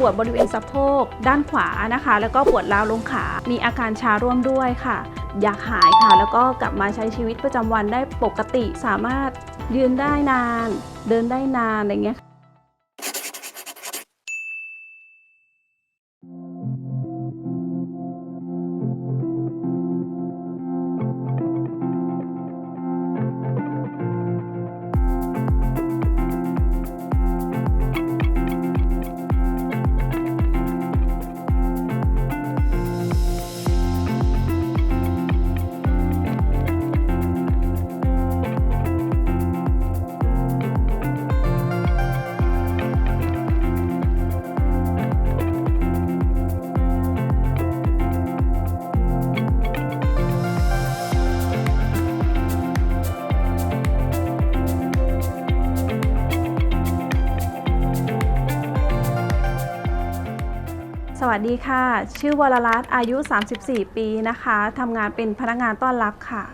ปวดบริเวณสะโพกด้านขวานะคะ แล้วก็ปวดร้าวลงขา มีอาการชาร่วมด้วยค่ะ อยากหายค่ะ แล้วก็กลับมาใช้ชีวิตประจำวันได้ปกติ สามารถยืนได้นาน เดินได้นานอะไรเงี้ย วัสดีค่ะ ชื่อวรรัตน์อายุ 34 ปีนะคะทำงานเป็นพนักงานต้อนรับค่ะ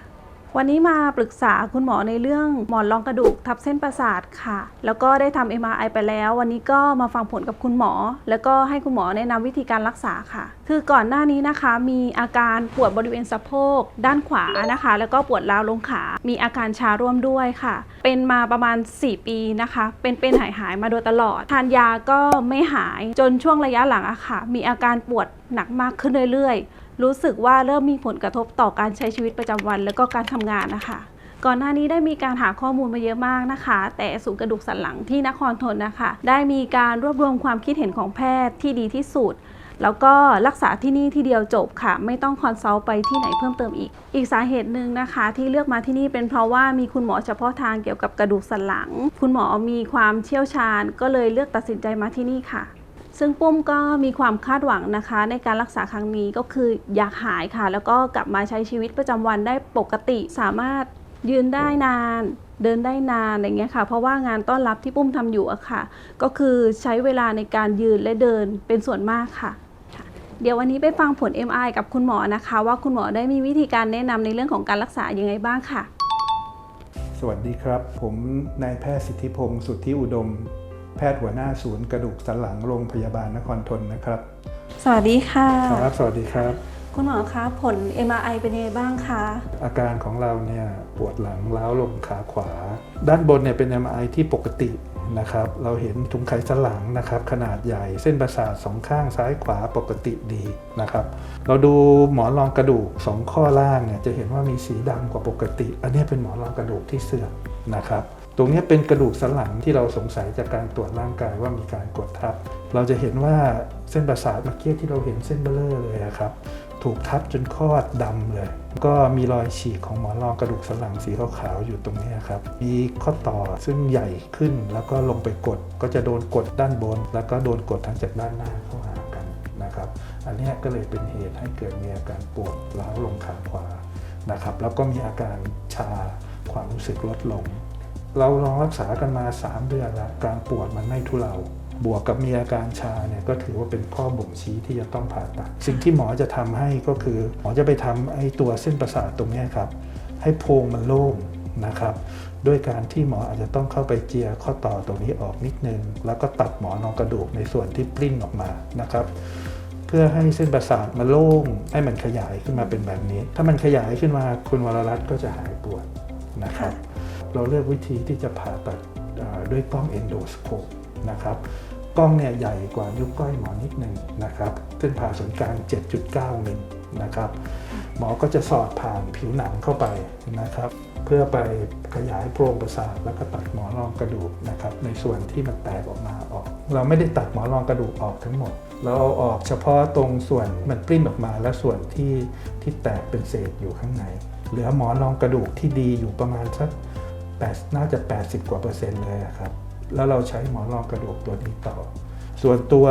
วันนี้มาปรึกษาคุณหมอในเรื่องหมอนรองกระดูกทับเส้นประสาทค่ะ แล้วก็ได้ทำ MRI ไปแล้ว วันนี้ก็มาฟังผลกับคุณหมอ แล้วก็ให้คุณหมอแนะนำวิธีการรักษาค่ะ คือก่อนหน้านี้นะคะ มีอาการปวดบริเวณสะโพก ด้านขวานะคะ แล้วก็ปวดร้าวลงขา มีอาการชาร่วมด้วยค่ะ เป็นมาประมาณ 4 ปีนะคะ เป็นเป็นหายหายมาโดยตลอด ทานยาก็ไม่หายจนช่วงระยะหลังอะค่ะ มีอาการปวดหนักมากขึ้นเรื่อยๆ รู้สึกว่าเริ่มมีผลกระทบต่อการใช้ชีวิตประจำวัน แล้วก็การทำงานนะคะ ก่อนหน้านี้ได้มีการหาข้อมูลมาเยอะมากนะคะ แต่ศูนย์กระดูกสันหลังที่นครทนนะคะ ได้มีการรวบรวมความคิดเห็นของแพทย์ที่ดีที่สุดแล้วก็รักษาที่นี่ที่เดียวจบค่ะ ไม่ต้องคอนซัลท์ไปที่ไหนเพิ่มเติมอีก อีกสาเหตุหนึ่งนะคะ ที่เลือกมาที่นี่เป็นเพราะว่ามีคุณหมอเฉพาะทางเกี่ยวกับกระดูกสันหลัง คุณหมอมีความเชี่ยวชาญ ก็เลยเลือกตัดสินใจมาที่นี่ค่ะ ซึ่งปุ้มก็มีความคาดหวังนะคะ ในการรักษาครั้งนี้ก็คืออยากหายค่ะ แล้วก็กลับมาใช้ชีวิตประจำวันได้ปกติสามารถยืนได้นาน เดินได้นานอะไรเงี้ยค่ะ เพราะว่างานต้อนรับที่ปุ้มทำอยู่อะค่ะ ก็คือใช้เวลาในการยืนและเดินเป็นส่วนมากค่ะ เดี๋ยววันนี้ไปฟังผล MRI กับคุณหมอนะคะ ว่าคุณหมอได้มีวิธีการแนะนำในเรื่องของการรักษายังไงบ้างค่ะ สวัสดีครับ ผมนายแพทย์สิทธิพงศ์สุทธิอุดม แพทย์หัวหน้าศูนย์กระดูกสันหลังโรงพยาบาลนครทนนะครับ สวัสดีค่ะ ครับ สวัสดีครับ คุณหมอคะผล MRI เป็นยังไงบ้างคะ อาการของเราเนี่ยปวดหลังล้าวลงขาขวา ด้านบนเนี่ยเป็น MRI ที่ปกตินะครับเราเห็นถุงไขสันหลังนะครับขนาดใหญ่เส้นประสาทสองข้างซ้ายขวาปกติดีนะครับ เราดูหมอนรองกระดูกสองข้อล่างเนี่ยจะเห็นว่ามีสีดำกว่าปกติ อันนี้เป็นหมอนรองกระดูกที่เสื่อมนะครับ ตรงนี้เป็นกระดูกสันหลังที่เราสงสัยจากการตรวจร่างกายว่ามีการกดทับ เราจะเห็นว่าเส้นประสาทเมื่อกี้ที่เราเห็นเส้นเบลเลอร์เลยอะครับ ถูกทับจนคลอดดำเลย ก็มีรอยฉีกของหมอนรองกระดูกสันหลังสีขาวๆอยู่ตรงนี้ครับ มีข้อต่อซึ่งใหญ่ขึ้นแล้วก็ลงไปกด ก็จะโดนกดด้านบน แล้วก็โดนกดทางจากด้านหน้าเข้าหากันนะครับ อันนี้ก็เลยเป็นเหตุให้เกิดมีอาการปวดร้าวลงขาขวานะครับ แล้วก็มีอาการชาความรู้สึกลดลง เราลองรักษากันมา 3 เดือนแล้วการปวดมันไม่ทุเลาบวกกับมีอาการชาเนี่ยก็ถือว่าเป็นข้อบ่งชี้ที่จะต้องผ่าตัด สิ่งที่หมอจะทำให้ก็คือหมอจะไปทำไอ้ตัวเส้นประสาทตรงนี้ครับ ให้โพรงมันโล่งนะครับด้วยการที่หมออาจจะต้องเข้าไปเจียข้อต่อตรงนี้ออกนิดนึง แล้วก็ตัดหมอนองกระดูกในส่วนที่ปลิ้นออกมานะครับ เพื่อให้เส้นประสาทมันโล่งให้มันขยายขึ้นมาเป็นแบบนี้ ถ้ามันขยายขึ้นมาคุณวรรัตน์ก็จะหายปวดนะครับ เราเลือกวิธีที่จะผ่าตัดด้วยกล้องเอนโดสโคปนะครับกล้องเนี่ยใหญ่กว่านิ้วก้อยหมอนิดหนึ่งนะครับเส้นผ่าศูนย์กลาง 7.9มิลนะครับหมอก็จะสอดผ่านผิวหนังเข้าไปนะครับ เพื่อไปขยายโพรงประสาทแล้วก็ตัดหมอนรองกระดูกนะครับในส่วนที่มันแตกออกมาออก เราไม่ได้ตัดหมอนรองกระดูกออกทั้งหมด เราเอาออกเฉพาะตรงส่วนมันปริ้นออกมา และส่วนที่ที่แตกเป็นเศษอยู่ข้างใน เหลือหมอนรองกระดูกที่ดีอยู่ประมาณสัก 8น่าจะ 80 กว่าเปอร์เซ็นต์เลยครับ แล้วเราใช้หมอนรองกระดูกตัวนี้ต่อ ส่วนตัว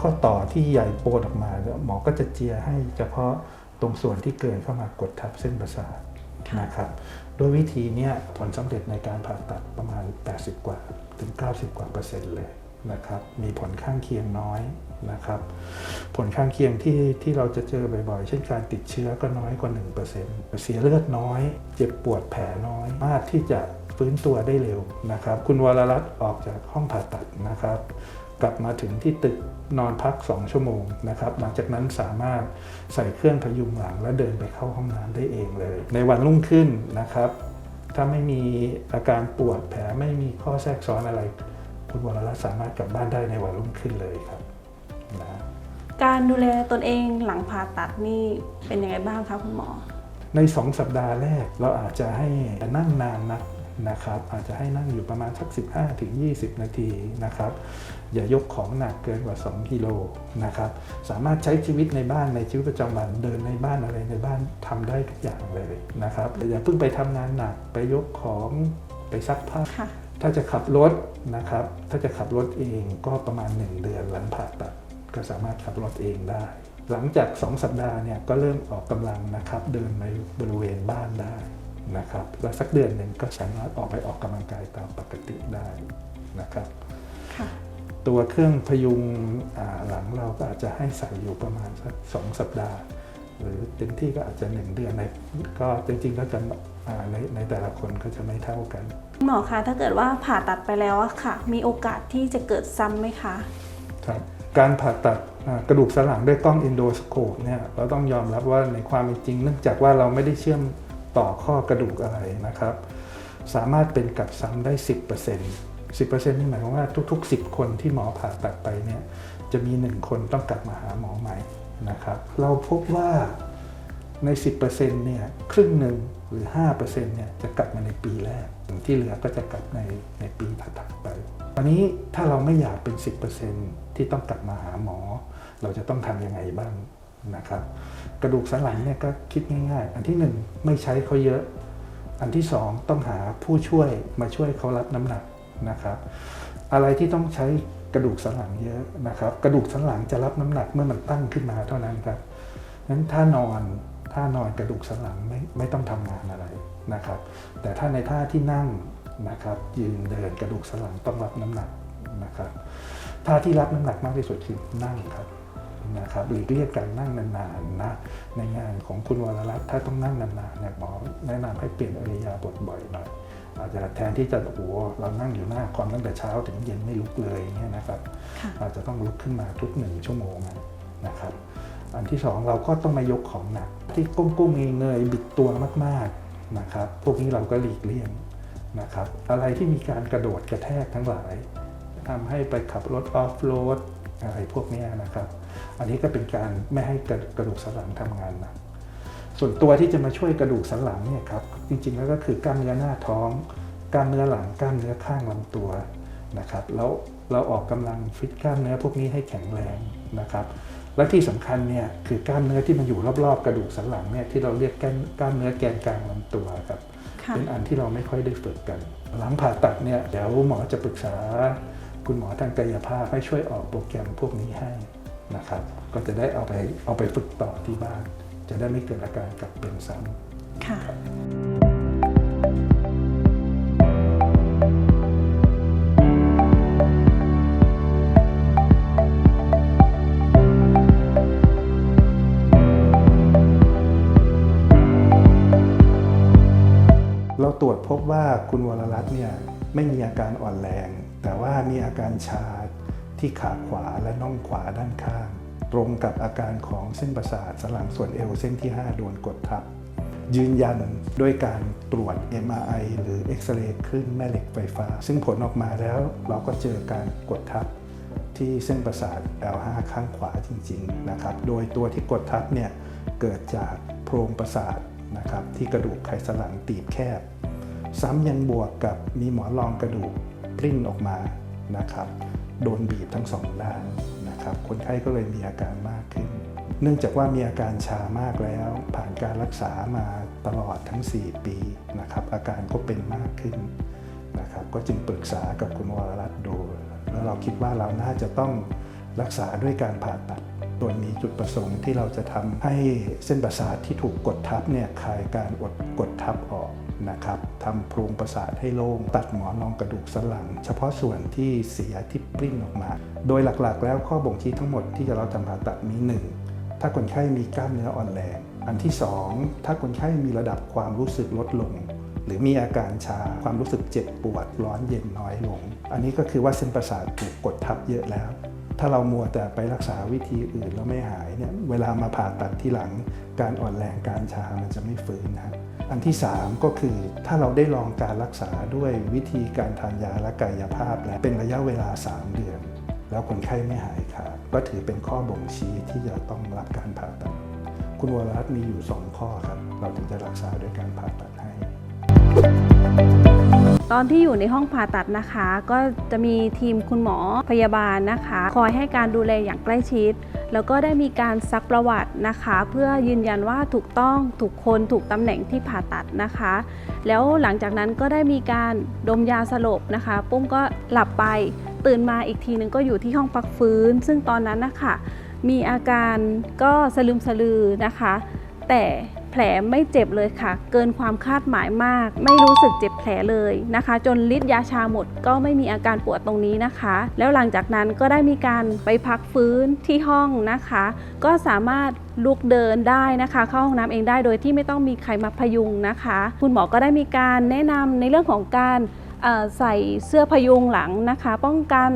ข้อต่อที่ใหญ่โปนออกมา หมอก็จะเจียให้เฉพาะตรงส่วนที่เกินเข้ามากดทับเส้นประสาทนะครับโดยวิธีนี้ผลสำเร็จในการผ่าตัดประมาณ 80 กว่าถึง 90 กว่าเปอร์เซ็นต์เลย นะครับ มีผลข้างเคียงน้อยนะครับ ผลข้างเคียงที่ที่เราจะเจอบ่อยๆ เช่นการติดเชื้อก็น้อยกว่า 1%เสียเลือดน้อย เจ็บปวดแผลน้อยมากที่จะฟื้นตัวได้เร็วนะครับ คุณวรรัตน์ออกจากห้องผ่าตัดนะครับ กลับมาถึงที่ตึกนอนพัก 2 ชั่วโมงนะครับ หลังจากนั้นสามารถใส่เครื่องพยุงหลังและเดินไปเข้าห้องน้ำได้เองเลย ในวันรุ่งขึ้นนะครับ ถ้าไม่มีอาการปวดแผลไม่มีข้อแทรกซ้อนอะไร คุณวรรัตน์สามารถกลับบ้านได้ในวันรุ่งขึ้นเลยครับนะการดูแลตนเองหลังผ่าตัดนี่เป็นยังไงบ้างคะคุณหมอ ใน 2 สัปดาห์แรกเราอาจจะให้นั่งนานนักนะครับอาจจะให้นั่งอยู่ประมาณสัก 15ถึง20 นาทีนะครับ อย่ายกของหนักเกินกว่า 2 กิโลนะครับ สามารถใช้ชีวิตในบ้านในชีวิตประจำวันเดินในบ้านอะไรในบ้านทำได้ทุกอย่างเลยนะครับแต่อย่าเพิ่งไปทำงานหนักไปยกของไปซักผ้าค่ะ ถ้าจะขับรถนะครับ ถ้าจะขับรถเองก็ประมาณ 1 เดือนหลังผ่าตัดก็สามารถขับรถเองได้ หลังจาก 2 สัปดาห์เนี่ยก็เริ่มออกกำลังนะครับ เดินในบริเวณบ้านได้นะครับ แล้วสักเดือนหนึ่งก็สามารถออกไปออกกำลังกายตามปกติได้นะครับค่ะตัวเครื่องพยุงอ่าหลังเราก็อาจจะให้ใส่อยู่ประมาณสักสองสัปดาห์ หรือเต็มที่ก็อาจจะ 1 เดือนในก็จริงๆก็จะอ่าในในแต่ละคนก็จะไม่เท่ากันคุณหมอคะถ้าเกิดว่าผ่าตัดไปแล้วอะค่ะ มีโอกาสที่จะเกิดซ้ำไหมคะครับการผ่าตัดอ่ากระดูกสันหลังด้วยกล้องอินโดสโคปเนี่ยเราต้องยอมรับว่าในความเป็นจริง เนื่องจากว่าเราไม่ได้เชื่อมต่อข้อกระดูกอะไรนะครับ สามารถเป็นกับซ้ำได้ 10% 10%นี่หมายความว่าทุก ๆ 10 คนที่หมอผ่าตัดไปเนี่ยจะมี 1 คนต้องกลับมาหาหมอใหม่ นะครับเราพบว่าใน 10%เนี่ยครึ่งหนึ่งหรือ 5%เนี่ยจะกลับมาในปีแรกที่เหลือก็จะกลับในในปีถัดๆไปตอนนี้ถ้าเราไม่อยากเป็น 10%ที่ต้องกลับมาหาหมอ เราจะต้องทำยังไงบ้างนะครับ กระดูกสันหลังเนี่ยก็คิดง่ายๆ อันที่หนึ่งไม่ใช้เขาเยอะ อันที่สองต้องหาผู้ช่วยมาช่วยเขารับน้ำหนักนะครับ อะไรที่ต้องใช้ กระดูกสันหลังเยอะนะครับ กระดูกสันหลังจะรับน้ำหนักเมื่อมันตั้งขึ้นมาเท่านั้นครับงั้นถ้านอนถ้านอนกระดูกสันหลังไม่ไม่ต้องทำงานอะไรนะครับ แต่ถ้าในท่าที่นั่งนะครับยืนเดินกระดูกสันหลังต้องรับน้ำหนักนะครับท่าที่รับน้ำหนักมากที่สุดคือนั่งครับนะครับหลีกเลี่ยงการนั่งนานๆนะในงานของคุณวรรัตน์ถ้าต้องนั่งนานๆเนี่ยหมอแนะนำให้เปลี่ยนอริยาบทบ่อยหน่อย อาจจะแทนที่จะโอ้โหเรานั่งอยู่หน้าคอมตั้งแต่เช้าถึงเย็นไม่ลุกเลยอย่างเงี้ยนะครับค่ะอาจจะต้องลุกขึ้นมาทุกหนึ่งชั่วโมงนะครับ อันที่สองเราก็ต้องมายกของหนัก ที่ก้มๆเงยๆบิดตัวมากๆนะครับ พวกนี้เราก็หลีกเลี่ยงนะครับ อะไรที่มีการกระโดดกระแทกทั้งหลายทำให้ไปขับรถออฟโรดอะไรพวกเนี้ยนะครับ อันนี้ก็เป็นการไม่ให้กระกระดูกสันหลังทำงานหนักส่วนตัวที่จะมาช่วยกระดูกสันหลังเนี่ยครับ จริงๆแล้วก็คือกล้ามเนื้อหน้าท้อง กล้ามเนื้อหลังกล้ามเนื้อข้างลำตัวนะครับแล้วเราออกกำลังฟิตกล้ามเนื้อพวกนี้ให้แข็งแรงนะครับและที่สำคัญเนี่ยคือกล้ามเนื้อที่มันอยู่รอบๆ กระดูกสันหลังเนี่ยที่เราเรียกกล้ามกล้ามเนื้อแกนกลางลำตัวครับค่ะเป็นอันที่เราไม่ค่อยได้ฝึกกัน หลังผ่าตัดเนี่ยเดี๋ยวหมอจะปรึกษา คุณหมอทางกายภาพให้ช่วยออกโปรแกรมพวกนี้ให้นะครับ ก็จะได้เอาไปเอาไปฝึกต่อที่บ้าน จะได้ไม่เกิดอาการกลับเป็นซ้ำค่ะ พบว่าคุณวรรัตน์เนี่ยไม่มีอาการอ่อนแรง แต่ว่ามีอาการชาที่ขาขวาและน่องขวาด้านข้าง ตรงกับอาการของเส้นประสาทสันหลังส่วนเอวเส้นที่ 5 โดนกดทับ ยืนยันด้วยการตรวจ MRI หรือเอ็กซเรย์คลื่นแม่เหล็กไฟฟ้า ซึ่งผลออกมาแล้วเราก็เจอการกดทับที่เส้นประสาท L5 ข้างขวาจริงๆนะครับโดยตัวที่กดทับเนี่ยเกิดจากโพรงประสาทนะครับที่กระดูกไขสันหลังตีบแคบ ซ้ำยังบวกกับมีหมอนรองกระดูกปริ้นออกมานะครับ โดนบีบทั้งสองด้านนะครับ คนไข้ก็เลยมีอาการมากขึ้น เนื่องจากว่ามีอาการชามากแล้ว ผ่านการรักษามาตลอดทั้ง 4 ปีนะครับ อาการก็เป็นมากขึ้นนะครับ ก็จึงปรึกษากับคุณวรรัตน์ดู แล้วเราคิดว่าเราน่าจะต้องรักษาด้วยการผ่าตัดโดยมีจุดประสงค์ที่เราจะทำให้เส้นประสาทที่ถูกกดทับเนี่ยคลายการอดกดทับออกนะครับ ทำโพรงประสาทให้โล่ง ตัดหมอนรองกระดูกสันหลัง เฉพาะส่วนที่เสียที่ปริ้นออกมา โดยหลักๆ แล้วข้อบ่งชี้ทั้งหมดที่จะเราทำผ่าตัดมี 1. ถ้าคนไข้มีกล้ามเนื้ออ่อนแรง อันที่ 2 ถ้าคนไข้มีระดับความรู้สึกลดลง หรือมีอาการชาความรู้สึกเจ็บปวดร้อนเย็นน้อยลง อันนี้ก็คือว่าเส้นประสาทถูกกดทับเยอะแล้วถ้าเรามัวแต่ไปรักษาวิธีอื่นแล้วไม่หายเนี่ย เวลามาผ่าตัดที่หลัง การอ่อนแรงการชา มันจะไม่ฟื้นนะครับ อันที่ 3 ก็คือถ้าเราได้ลองการรักษาด้วยวิธีการทานยาและกายภาพแล้วเป็นระยะเวลา 3 เดือน แล้วคนไข้ไม่หายขาดก็ถือเป็นข้อบ่งชี้ที่จะต้องรับการผ่าตัด คุณวรรัตน์มีอยู่ 2 ข้อครับ เราถึงจะรักษาด้วยการผ่าตัดให้ ตอนที่อยู่ในห้องผ่าตัดนะคะ ก็จะมีทีมคุณหมอพยาบาลนะคะ คอยให้การดูแลอย่างใกล้ชิด แล้วก็ได้มีการซักประวัตินะคะ เพื่อยืนยันว่าถูกต้องถูกคนถูกตำแหน่งที่ผ่าตัดนะคะ แล้วหลังจากนั้นก็ได้มีการดมยาสลบนะคะ ปุ้มก็หลับไปตื่นมาอีกทีนึงก็อยู่ที่ห้องพักฟื้น ซึ่งตอนนั้นนะคะมีอาการก็สลืมสลือนะคะ แต่ แผลไม่เจ็บเลยค่ะ เกินความคาดหมายมาก ไม่รู้สึกเจ็บแผลเลยนะคะ จนฤทธิ์ยาชาหมดก็ไม่มีอาการปวดตรงนี้นะคะ แล้วหลังจากนั้นก็ได้มีการไปพักฟื้นที่ห้องนะคะ ก็สามารถลุกเดินได้นะคะ เข้าห้องน้ำเองได้โดยที่ไม่ต้องมีใครมาพยุงนะคะ คุณหมอก็ได้มีการแนะนำในเรื่องของการใส่เสื้อพยุงหลังนะคะ ป้องกัน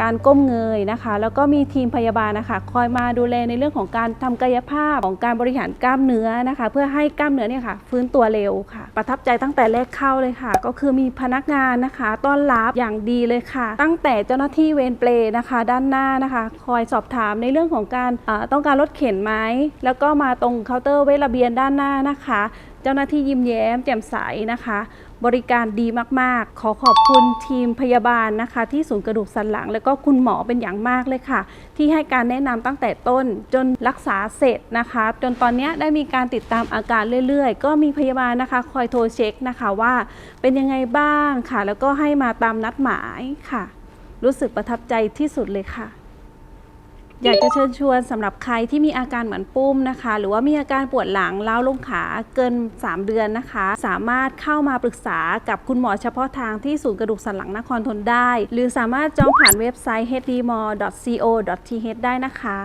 การก้มเงยนะคะ แล้วก็มีทีมพยาบาลนะคะ คอยมาดูแลในเรื่องของการทำกายภาพของการบริหารกล้ามเนื้อนะคะ เพื่อให้กล้ามเนื้อเนี่ยค่ะ ฟื้นตัวเร็วค่ะ ประทับใจตั้งแต่แรกเข้าเลยค่ะ ก็คือมีพนักงานนะคะ ต้อนรับอย่างดีเลยค่ะ ตั้งแต่เจ้าหน้าที่เวรเปลนะคะ ด้านหน้านะคะ คอยสอบถามในเรื่องของการต้องการรถเข็นไหมแล้วก็มาตรงเคาน์เตอร์เวทระเบียนด้านหน้านะคะ เจ้าหน้าที่ยิ้มแย้มแจ่มใสนะคะ บริการดีมากๆ ขอขอบคุณทีมพยาบาลนะคะ ที่ศูนย์กระดูกสันหลัง แล้วก็คุณหมอเป็นอย่างมากเลยค่ะ ที่ให้การแนะนำตั้งแต่ต้นจนรักษาเสร็จนะคะ จนตอนนี้ได้มีการติดตามอาการเรื่อยๆ ก็มีพยาบาลนะคะ คอยโทรเช็คนะคะว่าเป็นยังไงบ้างค่ะ แล้วก็ให้มาตามนัดหมายค่ะ รู้สึกประทับใจที่สุดเลยค่ะ อยากจะเชิญชวนสำหรับใครที่มีอาการเหมือนปุ้มนะคะ หรือว่ามีอาการปวดหลังเล้าลงขาเกิน 3 เดือนนะคะ สามารถเข้ามาปรึกษากับคุณหมอเฉพาะทางที่ศูนย์กระดูกสันหลังนครทนได้ หรือสามารถจองผ่านเว็บไซต์ hdmore.co.th ได้นะคะ